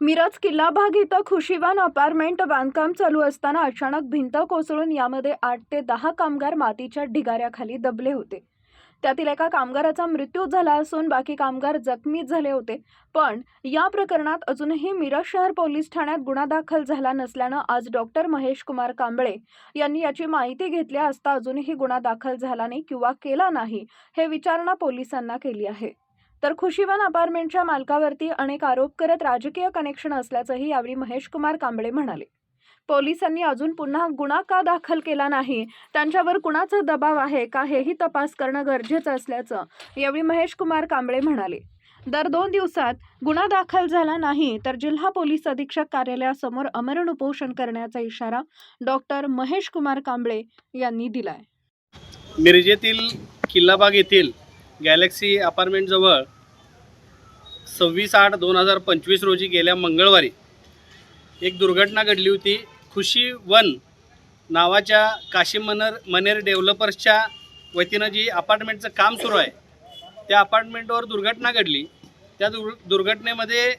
मिरज किल्ला भाग इथं खुशीवान अपार्टमेंट बांधकाम चालू असताना अचानक भिंत कोसळून यामध्ये आठ ते दहा कामगार मातीच्या ढिगाऱ्याखाली दबले होते. त्यातील एका कामगाराचा मृत्यू झाला असून बाकी कामगार जखमी झाले होते. पण या प्रकरणात अजूनही मिरज शहर पोलीस ठाण्यात गुन्हा दाखल झाला नसल्यानं आज डॉक्टर महेश कुमार कांबळे यांनी याची माहिती घेतली असता अजूनही गुन्हा दाखल झाला नाही किंवा केला नाही हे विचारणा पोलिसांना केली आहे. तर खुशीवन अपार्टमेंटच्या मालकावरती अनेक आरोप करत राजकीय कनेक्शन असल्याचंही यावेळी महेश कुमार कांबळे म्हणाले. पोलिसांनी अजून पुन्हा गुन्हा का दाखल केला नाही. त्यांच्यावर कुणाचा दबाव आहे का हेही तपास करणं गरजेचं असल्याचं यावेळी महेश कुमार कांबळे म्हणाले. दर दोन दिवसात गुन्हा दाखल झाला नाही तर जिल्हा पोलीस अधीक्षक कार्यालयासमोर अमरण उपोषण करण्याचा इशारा डॉक्टर महेश कुमार कांबळे यांनी दिलाय. मिरजेतील किल्लाबाग येथील गॅलेक्सी अपार्टमेंटजवळ सव्वीस आठ दोन हजार पंचवीस रोजी गेल्या मंगळवारी एक दुर्घटना घडली होती. खुशी वन नावाच्या काशी मनर मनेर डेव्हलपर्सच्या वतीनं जी अपार्टमेंटचं काम सुरू आहे त्या अपार्टमेंटवर दुर्घटना घडली. त्या दुर् दुर्घटनेमध्ये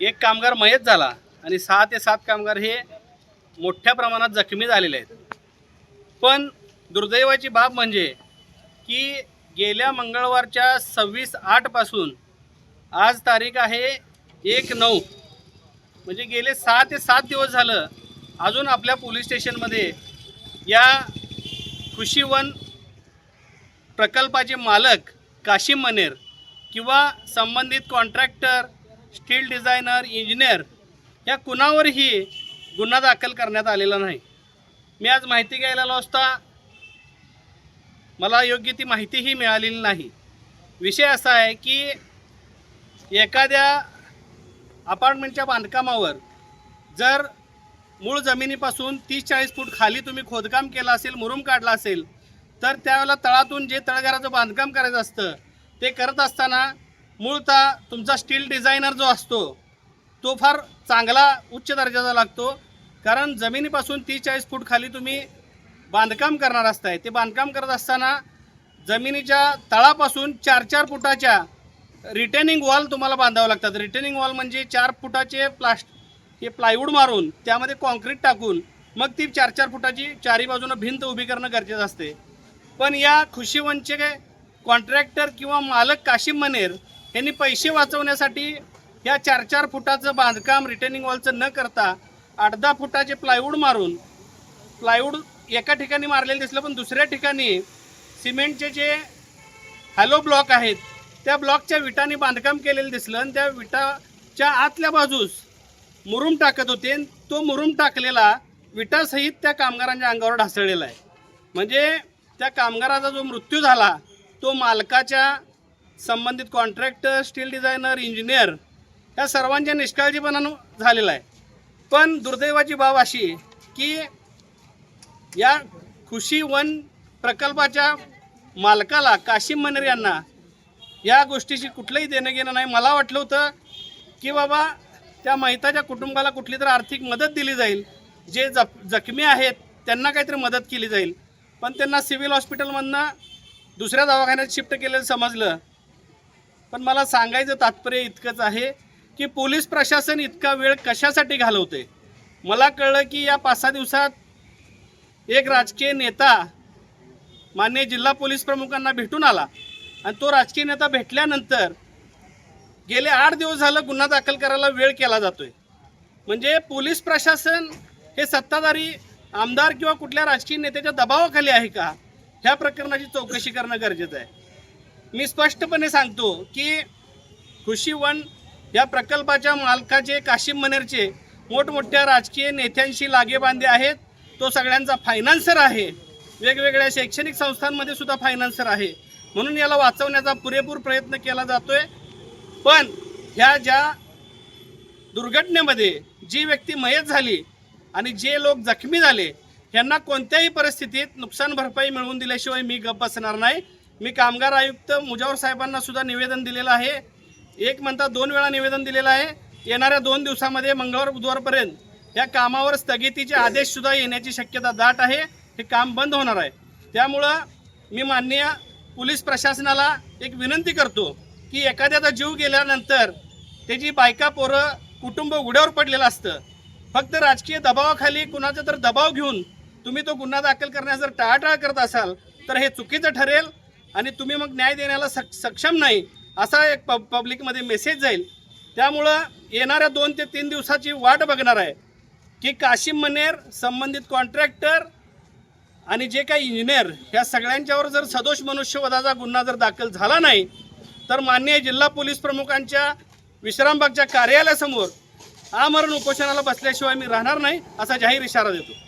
एक कामगार मयत झाला आणि सहा ते सात कामगार हे मोठ्या प्रमाणात जखमी झालेले आहेत. पण दुर्दैवाची बाब म्हणजे की गेल्या मंगळवारच्या सव्वीस आठपासून आज तारीख आहे एक नऊ. म्हणजे गेले सहा ते सात दिवस झालं अजून आपल्या पोलीस स्टेशनमध्ये या कृषीवन प्रकल्पाचे मालक काशिम मनेर किंवा संबंधित कॉन्ट्रॅक्टर स्टील डिझायनर इंजिनियर या कुणावरही गुन्हा दाखल करण्यात आलेला नाही. मी आज माहिती घ्यायला आलो असता मला योग्य ती माहितीही मिळालेली नाही. विषय असा आहे की एखाद्या अपार्टमेंटच्या बांधकामावर जर मूळ जमिनीपासून तीस चाळीस फूट खाली तुम्ही खोदकाम केलं असेल मुरुम काढला असेल तर त्यावेळेला तळातून जे तळघराचं बांधकाम करायचं असतं ते करत असताना मूळतः तुमचा स्टील डिझायनर जो असतो तो फार चांगला उच्च दर्जाचा लागतो. कारण जमिनीपासून तीस चाळीस फूट खाली तुम्ही बांधकाम करणार असताय. ते बांधकाम करत असताना जमिनीच्या तळापासून चार चार फुटाच्या रिटर्निंग वॉल तुम्हाला बांधावं लागतात. रिटर्निंग वॉल म्हणजे चार फुटाचे प्लास्ट हे प्लायवूड मारून त्यामध्ये कॉन्क्रीट टाकून मग ती चार चार फुटाची चारी बाजूनं भिंत उभी करणं गरजेचं असते. पण या खुशीवनचे कॉन्ट्रॅक्टर किंवा मालक काशिम मनेर यांनी पैसे वाचवण्यासाठी या चार चार फुटाचं बांधकाम रिटर्निंग वॉलचं न करता आठ दहा फुटाचे प्लायवूड मारून प्लायवूड एका ठिकाणी मारलेलं दिसलं पण दुसऱ्या ठिकाणी सिमेंटचे जे हॅलो ब्लॉक आहेत त्या ब्लॉकच्या विटाने बांधकाम केलेलं दिसलं आणि त्या विटाच्या आतल्या बाजूस मुरुम टाकत होते आणि तो मुरुम टाकलेला विटासहित त्या कामगारांच्या अंगावर ढासळलेला आहे. म्हणजे त्या कामगाराचा जो मृत्यू झाला तो मालकाच्या संबंधित कॉन्ट्रॅक्टर स्टील डिझायनर इंजिनियर या सर्वांच्या निष्काळजीपणानं झालेला आहे. पण दुर्दैवाची बाब अशी की या खुशी वन प्रकल्पाच्या मालकाला काशिम मनेर यांना या गोष्टीशी कुठलंही देणं घेणं नाही. मला वाटलं होतं की बाबा त्या महिताच्या कुटुंबाला कुठली तर आर्थिक मदत दिली जाईल. जे जख जखमी आहेत त्यांना काहीतरी मदत केली जाईल. पण त्यांना सिव्हिल हॉस्पिटलमधनं दुसऱ्या दवाखान्यात शिफ्ट केलेलं समजलं. पण मला सांगायचं तात्पर्य इतकंच आहे की पोलीस प्रशासन इतका वेळ कशासाठी घालवते मला कळलं की या पाच सहा दिवसात एक राजकीय नेता मान्य जिल्हा पोलीस प्रमुखांना भेटून आला. आणि तो राजकीय नेता भेटल्यानंतर गेले आठ दिवस झालं गुन्हा दाखल करायला वेळ केला जातोय. म्हणजे पोलीस प्रशासन हे सत्ताधारी आमदार किंवा कुठल्या राजकीय नेत्याच्या दबावाखाली आहे का? ह्या प्रकरणाची चौकशी करणं गरजेचं आहे. मी स्पष्टपणे सांगतो की खुशी वन या प्रकल्पाच्या मालकाचे काशिम मनेरचे मोठमोठ्या राजकीय नेत्यांशी लागेबांधे आहेत. तो सगळ्यांचा फायनान्सर आहे. वेगवेगळ्या शैक्षणिक संस्थांमध्ये सुद्धा फायनान्सर आहे. म्हणून याला वाचवण्याचा पुरेपूर प्रयत्न केला जातोय. पण ह्या ज्या दुर्घटनेमध्ये जी व्यक्ती मयत झाली आणि जे लोक जखमी झाले यांना कोणत्याही परिस्थितीत नुकसान भरपाई मिळवून दिल्याशिवाय मी गप्प बसणार नाही. मी कामगार आयुक्त मुजावर साहेबांना सुद्धा निवेदन दिलेलं आहे. एक म्हणता दोन वेळा निवेदन दिलेलं आहे. येणाऱ्या दोन दिवसामध्ये मंगळवार बुधवारपर्यंत या कामावर स्थगितीचे आदेश सुद्धा येण्याची शक्यता दाट आहे. हे काम बंद होणार आहे. त्यामुळं मी माननीय पोलीस प्रशासनाला एक विनंती करतो की एखाद्याचा जीव गेल्यानंतर त्याची बायका पोरं कुटुंब उघड्यावर पडलेलं असतं. फक्त राजकीय दबावाखाली कुणाचा तर दबाव घेऊन तुम्ही तो गुन्हा दाखल करण्यास जर टाळाटाळ करत असाल तर हे चुकीचं ठरेल आणि तुम्ही मग न्याय देण्याला सक सक्षम नाही असा एक पब पब्लिकमध्ये मेसेज जाईल. त्यामुळं येणाऱ्या दोन ते तीन दिवसाची वाट बघणार आहे की काशिम मनेर संबंधित कॉन्ट्रॅक्टर आणि जे काही इंजिनियर ह्या सगळ्यांच्यावर जर सदोष मनुष्यवधाचा गुन्हा जर दाखल झाला नाही तर माननीय जिल्हा पोलीस प्रमुखांच्या विश्रामबागच्या कार्यालयासमोर आमरण उपोषणाला बसल्याशिवाय मी राहणार नाही असा जाहीर इशारा देतो.